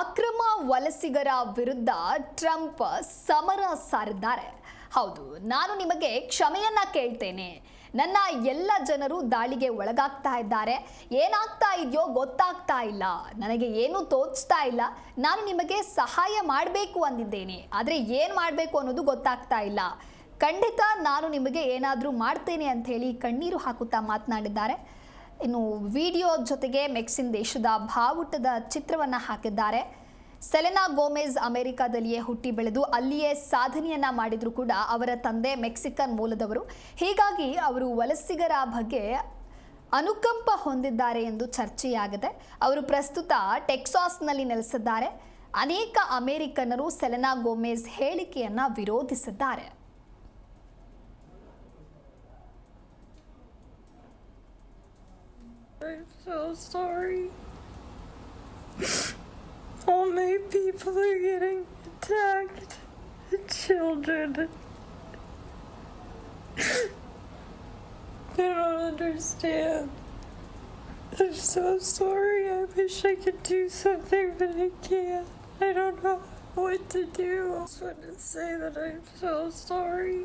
ಅಕ್ರಮ ವಲಸಿಗರ ವಿರುದ್ಧ ಟ್ರಂಪ್ ಸಮರ ಸಾರಿದ್ದಾರೆ. ಹೌದು, ನಾನು ನಿಮಗೆ ಕ್ಷಮೆಯನ್ನ ಕೇಳ್ತೇನೆ. ನನ್ನ ಎಲ್ಲ ಜನರು ದಾಳಿಗೆ ಒಳಗಾಗ್ತಾ ಇದ್ದಾರೆ. ಏನಾಗ್ತಾ ಇದೆಯೋ ಗೊತ್ತಾಗ್ತಾ ಇಲ್ಲ. ನನಗೆ ಏನೂ ತೋಚ್ತಾ ಇಲ್ಲ. ನಾನು ನಿಮಗೆ ಸಹಾಯ ಮಾಡಬೇಕು ಅಂದಿದ್ದೇನೆ. ಆದರೆ ಏನು ಮಾಡಬೇಕು ಅನ್ನೋದು ಗೊತ್ತಾಗ್ತಾ ಇಲ್ಲ. ಖಂಡಿತ ನಾನು ನಿಮಗೆ ಏನಾದರೂ ಮಾಡ್ತೇನೆ ಅಂತ ಹೇಳಿ ಕಣ್ಣೀರು ಹಾಕುತ್ತಾ ಮಾತನಾಡಿದ್ದಾರೆ. ಇನ್ನು ವಿಡಿಯೋ ಜೊತೆಗೆ ಮೆಕ್ಸಿನ್ ದೇಶದ ಭಾವುಟದ ಚಿತ್ರವನ್ನು ಹಾಕಿದ್ದಾರೆ. ಸೆಲೆನಾ ಗೋಮೆಜ್ ಅಮೆರಿಕಾದಲ್ಲಿಯೇ ಹುಟ್ಟಿ ಬೆಳೆದು ಅಲ್ಲಿಯೇ ಸಾಧನೆಯನ್ನ ಮಾಡಿದ್ರು ಕೂಡ ಅವರ ತಂದೆ ಮೆಕ್ಸಿಕನ್ ಮೂಲದವರು. ಹೀಗಾಗಿ ಅವರು ವಲಸಿಗರ ಬಗ್ಗೆ ಅನುಕಂಪ ಹೊಂದಿದ್ದಾರೆ ಎಂದು ಚರ್ಚೆಯಾಗಿದೆ. ಅವರು ಪ್ರಸ್ತುತ ಟೆಕ್ಸಾಸ್ನಲ್ಲಿ ನೆಲೆಸಿದ್ದಾರೆ. ಅನೇಕ ಅಮೆರಿಕನ್ನರು ಸೆಲೆನಾ ಗೋಮೆಜ್ ಹೇಳಿಕೆಯನ್ನು ವಿರೋಧಿಸಿದ್ದಾರೆ. I'm so sorry. All my people are getting attacked. Children. I don't understand. I'm so sorry. I wish I could do something, but I can't. I don't know what to do. I just want to say that I'm so sorry.